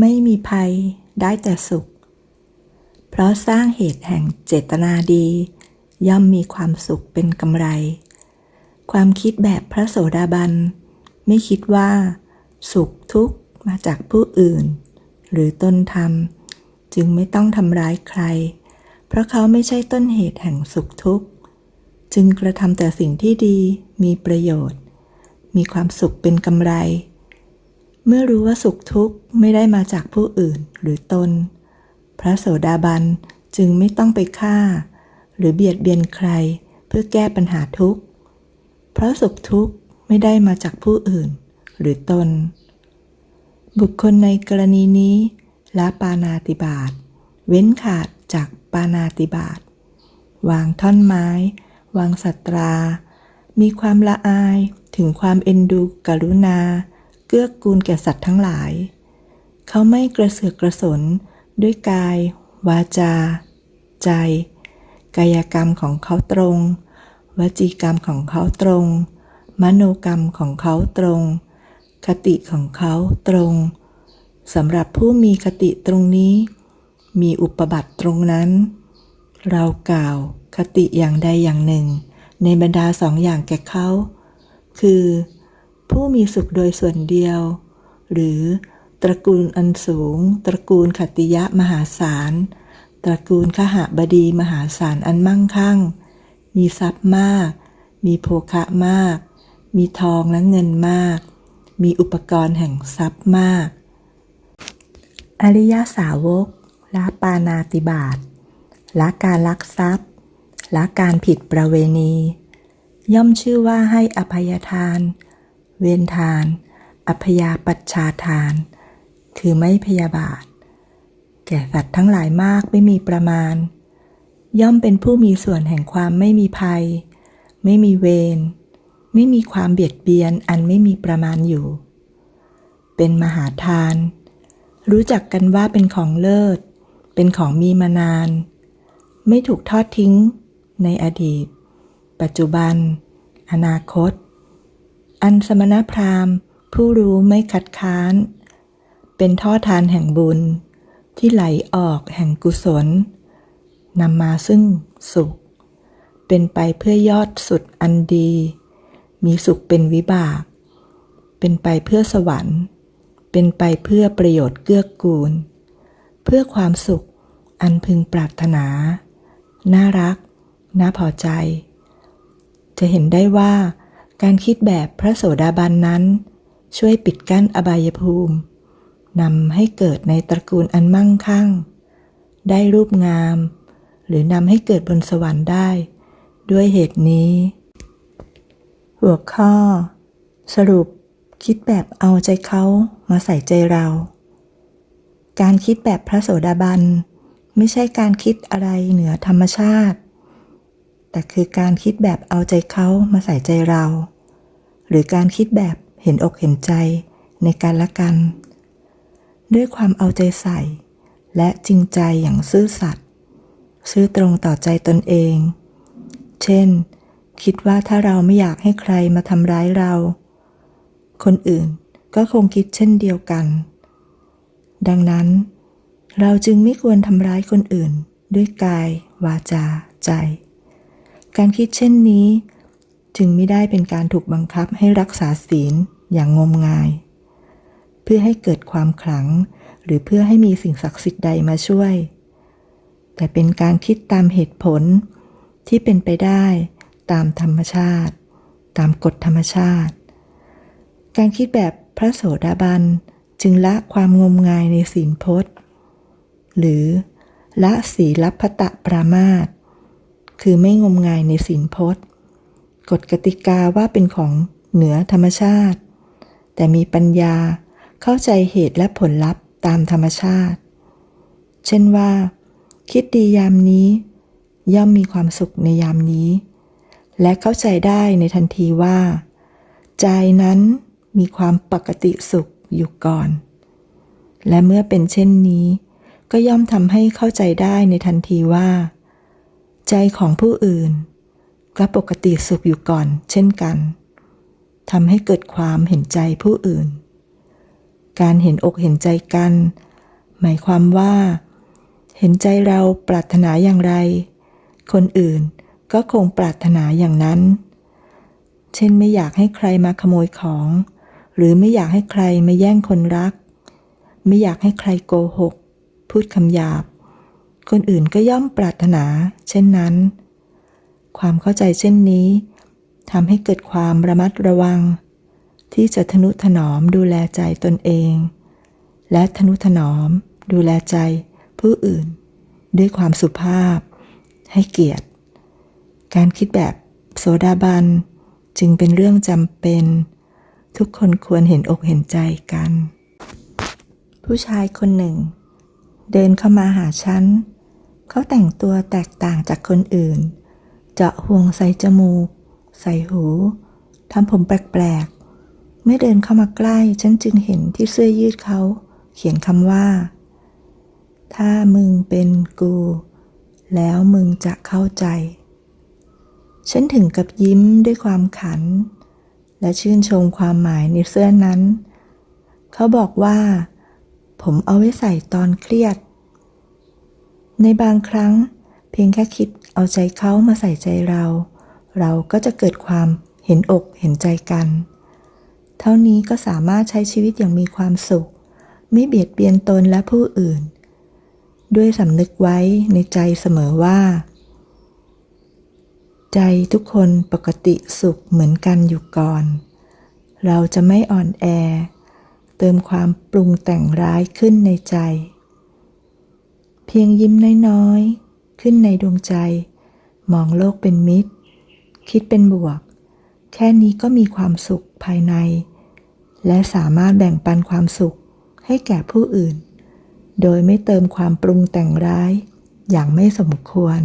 ไม่มีภัยได้แต่สุข เพราะสร้างเหตุแห่งเจตนาดี ย่อมมีความสุขเป็นกำไร ความคิดแบบพระโสดาบัน ไม่คิดว่า สุขทุกข์มาจากผู้อื่น หรือตนทำจึงไม่ต้องทำร้ายใคร เพราะเขาไม่ใช่ต้นเหตุแห่งสุขทุกข์ จึงกระทำแต่สิ่งที่ดีมีประโยชน์ มีความสุขเป็นกำไร เมื่อรู้ว่าสุขทุกข์ไม่ได้มาจากผู้อื่นหรือตน พระโสดาบันจึงไม่ต้องไปฆ่า หรือเบียดเบียนใครเพื่อแก้ปัญหาทุกข์ เพราะสุขทุกข์ไม่ได้มาจากผู้อื่น หรือตน บุคคลในกรณีนี้ละปานาติบาตเว้นขาดจากปานาติบาตวางท่อนไม้ วางสัตรา มีความละอายถึงความเอ็นดูกรุณา เกื้อกูลแก่สัตว์ทั้งหลาย เขาไม่กระเสือกกระสนด้วยกาย วาจา ใจ กายกรรมของเขาตรง วจีกรรมของเขาตรง มโนกรรมของเขาตรง คติของเขาตรงสำหรับผู้มีคติตรงนี้ มีอุปบัติตรงนั้น เรากล่าวคติอย่างใดอย่างหนึ่ง ในบรรดาสองอย่างแก่เขา คือ ผู้มีสุขโดยส่วนเดียว หรือ ตระกูลอันสูง ตระกูลขติยะมหาศาล ตระกูลขหบดีมหาศาลอันมั่งคั่ง มีทรัพย์มาก มีโภคะมาก มีทองและเงินมาก มีอุปกรณ์แห่งทรัพย์มาก อริยสาวกละปานาติบาตละการลักทรัพย์ละการผิดประเวณี ย่อมชื่อว่าให้อภัยทาน เวียนทาน อัพยาปัชชาทาน คือไม่พยาบาท แก่สัตว์ทั้งหลายมากไม่มีประมาณ ย่อมเป็นผู้มีส่วนแห่งความไม่มีภัย ไม่มีเวร ไม่มีความเบียดเบียนอันไม่มีประมาณอยู่ เป็นมหาทาน รู้จักกันว่าเป็นของเลิศ เป็นของมีมานาน ไม่ถูกทอดทิ้งในอดีต ปัจจุบัน อนาคต อันสมณพราหมณ์ ผู้รู้ไม่คัดค้าน เป็นท่อทานแห่งบุญ ที่ไหลออกแห่งกุศลนำมาซึ่งสุข เป็นไปเพื่อยอดสุดอันดี มีสุขเป็นวิบาก เป็นไปเพื่อสวรรค์ เป็นไปเพื่อประโยชน์เกื้อกูล เพื่อความสุขอันพึงปรารถนา น่ารัก น่าพอใจ จะเห็นได้ว่า การคิดแบบพระโสดาบันนั้น ช่วยปิดกั้นอบายภูมินำให้เกิดในตระกูลอันมั่งคั่ง ได้รูปงาม หรือนำให้เกิดบนสวรรค์ได้ ด้วยเหตุนี้ หัวข้อ สรุปคิดแบบเอาใจเขามาใส่ใจเรา การคิดแบบพระโสดาบัน ไม่ใช่การคิดอะไรเหนือธรรมชาติ แต่คือการคิดแบบเอาใจเขามาใส่ใจเรา หรือการคิดแบบเห็นอกเห็นใจในการละกัน ด้วยความเอาใจใส่ และจริงใจอย่างซื่อสัตย์ซื่อตรงต่อใจตนเอง เช่น คิดว่าถ้าเราไม่อยากให้ใครมาทำร้ายเรา คนอื่นก็คงคิดเช่นเดียวกัน ดังนั้น เราจึงไม่ควรทำร้ายคนอื่นด้วยกาย วาจา ใจ การคิดเช่นนี้ จึงไม่ได้เป็นการถูกบังคับให้รักษาศีลอย่างงมงาย เพื่อให้เกิดความขลัง หรือเพื่อให้มีสิ่งศักดิ์สิทธิ์ใดมาช่วย แต่เป็นการคิดตามเหตุผลที่เป็นไปได้ตามธรรมชาติ ตามกฎธรรมชาติ การคิดแบบพระโสดาบันจึงละความงมงายในศีลพจน์ หรือละศีลพัตะปรามาต คือไม่งมงายในศีลพจน์กฎกติกาว่าเป็นของเหนือธรรมชาติ แต่มีปัญญาเข้าใจเหตุและผลลัพธ์ตามธรรมชาติ เช่นว่า คิดดียามนี้ ย่อมมีความสุขในยามนี้ และเข้าใจได้ในทันทีว่า ใจนั้นมีความปกติสุขอยู่ก่อน และเมื่อเป็นเช่นนี้ ก็ย่อมทำให้เข้าใจได้ในทันทีว่า ใจของผู้อื่นก็ปกติสุขอยู่ก่อนเช่นกันทำให้เกิดความเห็นใจผู้อื่น การเห็นอกเห็นใจกัน หมายความว่า เห็นใจเราปรารถนาอย่างไร คนอื่นก็คงปรารถนาอย่างนั้น เช่นไม่อยากให้ใครมาขโมยของ หรือไม่อยากให้ใครมาแย่งคนรัก ไม่อยากให้ใครโกหก พูดคำหยาบ คนอื่นก็ย่อมปรารถนา เช่นนั้น ความเข้าใจเช่นนี้ทำให้เกิดความระมัดระวัง ที่จะทนุถนอมดูแลใจตนเอง และทนุถนอมดูแลใจผู้อื่น ด้วยความสุภาพ ให้เกียรติ การคิดแบบโสดาบันจึงเป็นเรื่องจำเป็น ทุกคนควรเห็นอกเห็นใจกัน ผู้ชายคนหนึ่ง เดินเข้ามาหาฉัน เขาแต่งตัวแตกต่างจากคนอื่น เจาะห่วงใส่จมูก ใส่หู ทำผมแปลกๆ เมื่อเดินเข้ามาใกล้ฉันจึงเห็นที่เสื้อยืดเขา เขียนคำว่า ถ้ามึงเป็นกู แล้วมึงจะเข้าใจ ฉันถึงกับยิ้มด้วยความขัน และชื่นชมความหมายในเสื้อนั้น เขาบอกว่า ผมเอาไว้ใส่ตอนเครียด ในบางครั้ง เพียงแค่คิดเอาใจเขามาใส่ใจเรา เราก็จะเกิดความเห็นอกเห็นใจกัน เท่านี้ก็สามารถใช้ชีวิตอย่างมีความสุข ไม่เบียดเบียนตนและผู้อื่น ด้วยสำนึกไว้ในใจเสมอว่า ใจทุกคนปกติสุขเหมือนกันอยู่ก่อน เราจะไม่อ่อนแอ เติมความปรุงแต่งร้ายขึ้นในใจ เพียงยิ้มน้อยๆ ขึ้นในดวงใจ มองโลกเป็นมิตร คิดเป็นบวก แค่นี้ก็มีความสุขภายใน และสามารถแบ่งปันความสุขให้แก่ผู้อื่น โดยไม่เติมความปรุงแต่งร้ายอย่างไม่สมควร